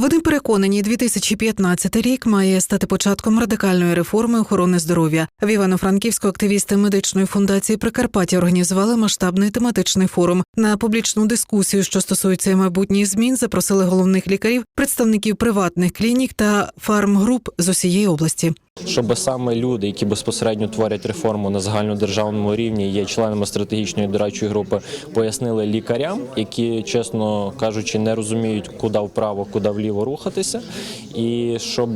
Вони переконані, 2015 рік має стати початком радикальної реформи охорони здоров'я. В Івано-Франківську активісти медичної фундації Прикарпаття організували масштабний тематичний форум. На публічну дискусію, що стосується майбутніх змін, запросили головних лікарів, представників приватних клінік та фармгруп з усієї області. Щоб саме люди, які безпосередньо творять реформу на загальнодержавному рівні, є членами стратегічної дорадчої групи, пояснили лікарям, які, чесно кажучи, не розуміють, куди вправо, куди вліво рухатися, і щоб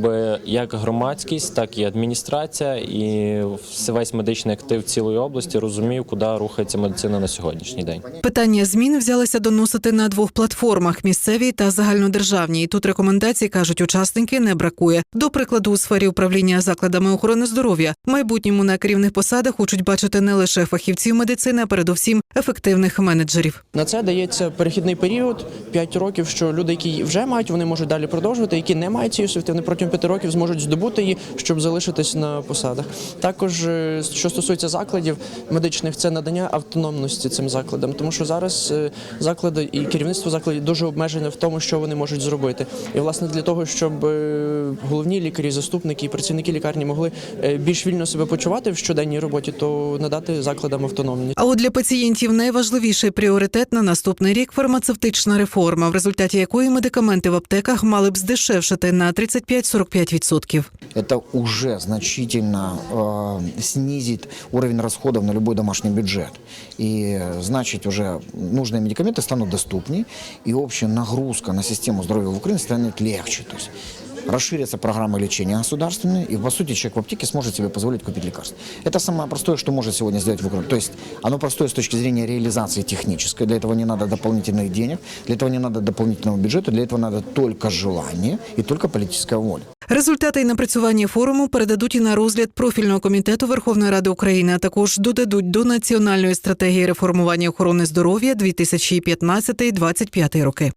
як громадськість, так і адміністрація, і весь медичний актив цілої області розумів, куди рухається медицина на сьогоднішній день. Питання змін взялися доносити на двох платформах місцевій та загальнодержавній. І Тут рекомендацій кажуть учасники не бракує. До прикладу, у сфері управління закладами охорони здоров'я в майбутньому на керівних посадах хочуть бачити не лише фахівців медицини, а передусім ефективних менеджерів. На це дається перехідний період 5 років, що люди, які вже мають, вони можуть далі продовжувати. Які не мають цієї освіти, вони протягом 5 років зможуть здобути її, щоб залишитись на посадах. Також е, що стосується закладів медичних, це надання автономності цим закладам, тому що зараз е, заклади і керівництво закладів дуже обмежене в тому, що вони можуть зробити. І власне для того, щоб е, головні лікарі, заступники і працівники лікарні могли е, більш вільно себе почувати в щоденній роботі, то надати закладам автономність. А от для пацієнтів найважливіший пріоритет на наступний рік фармацевтична реформа, в результаті якої медикаменти в аптеках мали б здешевшити на 35-45%. это уже значительно э, снизит уровень расходов на любой домашний бюджет. И э, значит уже нужные медикаменты станут доступнее, и общая нагрузка на систему здоровья в Украине станет легче. То есть расширятся программы лечения государственные, и по сути человек в аптеке сможет себе позволить купить лекарство. Это самое простое, что может сегодня сделать в Украине. То есть оно простое с точки зрения реализации технической. Для этого не надо дополнительных денег, для этого не надо дополнительного бюджета, для этого надо только желание и только политическая воля. Результати і напрацювання форуму передадуть і на розгляд профільного комітету Верховної Ради України, а також додадуть до національної стратегії реформування охорони здоров'я 2015-2025 роки.